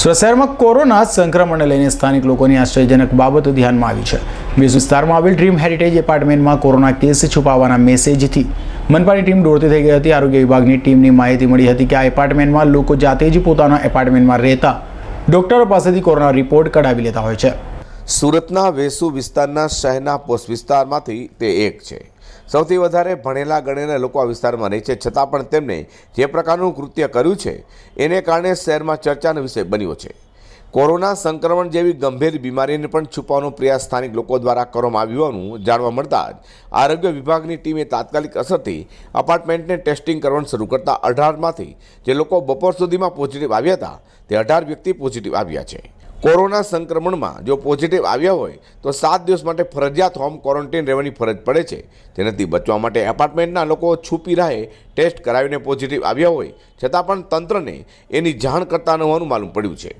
શહેરમાં કોરોના સંક્રમણને લઈને સ્થાનિક લોકોની આશ્ચર્યજનક બાબતો ધ્યાનમાં આવી છે. બીજ વિસ્તારમાં આવેલ ડ્રીમ હેરિટેજ એપાર્ટમેન્ટમાં કોરોના કેસ છુપાવવાના મેસેજથી મનપાની ટીમ દોડતી થઈ ગઈ હતી. આરોગ્ય વિભાગની ટીમની માહિતી મળી હતી કે આ એપાર્ટમેન્ટમાં લોકો જાતે જ પોતાના એપાર્ટમેન્ટમાં રહેતા ડોક્ટરો પાસેથી કોરોના રિપોર્ટ કઢાવી લેતા હોય છે. સુરતના વેસુ વિસ્તારના શહેરના પોસ્ટ વિસ્તારમાંથી તે એક છે. સૌથી વધારે ભણેલા ગણેલા લોકો આ વિસ્તારમાં રહે છે. છતાં પણ તેમણે જે પ્રકારનું કૃત્ય કર્યું છે, એને કારણે શહેરમાં ચર્ચાનો વિષય બન્યો છે. કોરોના સંક્રમણ જેવી ગંભીર બીમારીને પણ છુપાવવાનો પ્રયાસ સ્થાનિક લોકો દ્વારા કરવામાં આવ્યું હોવાનું જાણવા મળતા જ આરોગ્ય વિભાગની ટીમે તાત્કાલિક અસરથી અપાર્ટમેન્ટને ટેસ્ટિંગ કરવાનું શરૂ કરતા અઢારમાંથી જે લોકો બપોર સુધીમાં પોઝિટિવ આવ્યા હતા, તે અઢાર વ્યક્તિ પોઝિટિવ આવ્યા છે. કોરોના સંક્રમણમાં જો પોઝિટિવ આવ્યા હોય, તો સાત દિવસ માટે ફરજિયાત હોમ ક્વોરન્ટીન રહેવાની ફરજ પડે છે. તેનાથી બચવા માટે એપાર્ટમેન્ટના લોકો છુપી રાહે ટેસ્ટ કરાવીને પોઝિટિવ આવ્યા હોય. છતાં પણ તંત્રને એની જાણ કરતા ન હોવાનું માલુમ પડ્યું છે.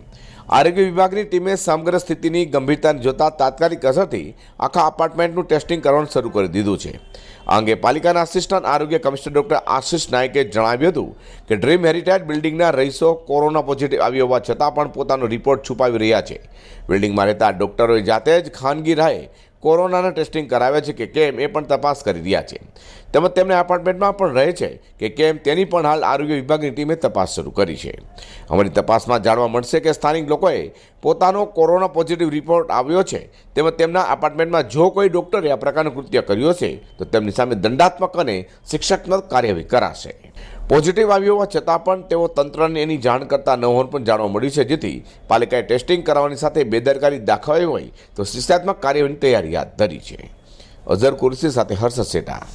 આરોગ્ય વિભાગની ટીમે સમગ્ર સ્થિતિની ગંભીરતાને જોતા તાત્કાલિક અસરથી આખા અપાર્ટમેન્ટનું ટેસ્ટિંગ કરવાનું શરૂ કરી દીધું છે. આ અંગે પાલિકાના આસિસ્ટન્ટ આરોગ્ય કમિશનર ડોક્ટર આશિષ નાયકે જણાવ્યું હતું કે ડ્રીમ હેરિટેજ બિલ્ડિંગના રહીશો કોરોના પોઝિટિવ આવ્યો હોવા છતાં પણ પોતાનો રિપોર્ટ છુપાવી રહ્યા છે. બિલ્ડિંગમાં રહેતા ડોક્ટરોએ જાતે જ ખાનગી રાહે કોરોનાના ટેસ્ટિંગ કરાવ્યા છે કે કેમ એ પણ તપાસ કરી રહ્યા છે. તેમજ તેમને એપાર્ટમેન્ટમાં પણ રહે છે કે કેમ તેની પણ હાલ આરોગ્ય વિભાગની ટીમે તપાસ શરૂ કરી છે. અમારી તપાસમાં જાણવા મળશે કે સ્થાનિક લોકોએ પોતાનો કોરોના પોઝિટિવ રિપોર્ટ આવ્યો છે તેમજ તેમના એપાર્ટમેન્ટમાં જો કોઈ ડૉક્ટરે આ પ્રકારનું કૃત્ય કર્યું છે તો તેમની સામે દંડાત્મક અને શિક્ષાત્મક કાર્યવાહી કરાશે. પોઝિટિવ આવ્યો હોવા છતાં પણ તેઓ તંત્રને એની જાણ કરતા ન હોવાનું પણ જાણવા મળ્યું છે. જેથી પાલિકાએ ટેસ્ટિંગ કરાવવાની સાથે બેદરકારી દાખવાઈ હોય તો શિક્ષાત્મક કાર્યવાહીની તૈયારી હાથ ધરી છે. અઝર કુરશી સાથે હર્ષ સેટા.